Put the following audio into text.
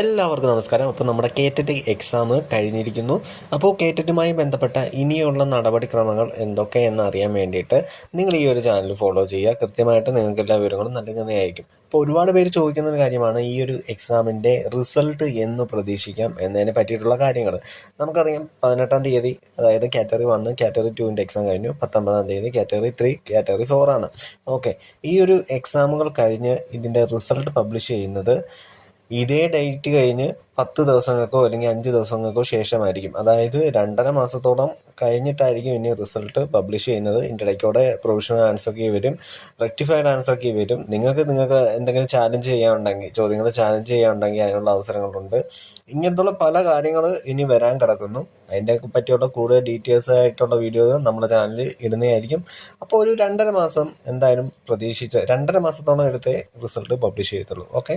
എല്ലാവർക്കും നമസ്കാരം. അപ്പോൾ നമ്മുടെ കേറ്ററ്റ് എക്സാം കഴിഞ്ഞിരിക്കുന്നു. അപ്പോൾ കേറ്ററ്റുമായി ബന്ധപ്പെട്ട ഇനിയുള്ള നടപടിക്രമങ്ങൾ എന്തൊക്കെയെന്ന് അറിയാൻ വേണ്ടിയിട്ട് നിങ്ങൾ ഈ ഒരു ചാനൽ ഫോളോ ചെയ്യുക. കൃത്യമായിട്ട് നിങ്ങൾക്ക് എല്ലാ വിവരങ്ങളും നൽകുന്നതായിരിക്കും അപ്പോൾ ഒരുപാട് പേര് ചോദിക്കുന്ന ഒരു കാര്യമാണ് ഈ ഒരു എക്സാമിന്റെ റിസൾട്ട് എന്ന് പ്രതീക്ഷിക്കാം എന്നതിനെ പറ്റിയിട്ടുള്ള കാര്യങ്ങൾ. നമുക്കറിയാം പതിനെട്ടാം തീയതി അതായത് കാറ്റഗറി വണ്ണ് കാറ്റഗറി ടുവിന്റെ എക്സാം കഴിഞ്ഞു. പത്തൊമ്പതാം തീയതി കാറ്റഗറി ത്രീ കാറ്റഗറി ഫോറാണ് ഓക്കെ ഈ ഒരു എക്സാമുകൾ കഴിഞ്ഞ് ഇതിന്റെ റിസൾട്ട് പബ്ലിഷ് ചെയ്യുന്നത് ഇതേ ഡേറ്റ് കഴിഞ്ഞ് പത്ത് ദിവസങ്ങൾക്കോ അല്ലെങ്കിൽ അഞ്ച് ദിവസങ്ങൾക്കോ ശേഷമായിരിക്കും. അതായത് രണ്ടര മാസത്തോളം കഴിഞ്ഞിട്ടായിരിക്കും ഇനി റിസൾട്ട് പബ്ലിഷ് ചെയ്യുന്നത്. ഇതിന്റെ ഇടയ്ക്കൂടെ പ്രൊവിഷണൽ ആൻസർ കീ വരും. റെക്ടിഫൈഡ് ആൻസർ കീ വരും. നിങ്ങൾക്ക് നിങ്ങൾക്ക് എന്തെങ്കിലും ചാലഞ്ച് ചെയ്യാനുണ്ടെങ്കിൽ ചോദ്യങ്ങൾ ചാലഞ്ച് ചെയ്യാനുണ്ടെങ്കിൽ അതിനുള്ള അവസരങ്ങളുണ്ട്. ഇങ്ങനത്തുള്ള പല കാര്യങ്ങൾ ഇനി വരാൻ കിടക്കുന്നു. അതിന്റെ പറ്റിയുള്ള കൂടുതൽ ഡീറ്റെയിൽസ് ആയിട്ടുള്ള വീഡിയോ നമ്മുടെ ചാനലിൽ ഇടുന്നതായിരിക്കും. അപ്പോൾ ഒരു രണ്ടര മാസം എന്തായാലും പ്രതീക്ഷിച്ച് രണ്ടര മാസത്തോളം എടുത്തേ റിസൾട്ട് പബ്ലിഷ് ചെയ്യത്തുള്ളൂ. ഓക്കെ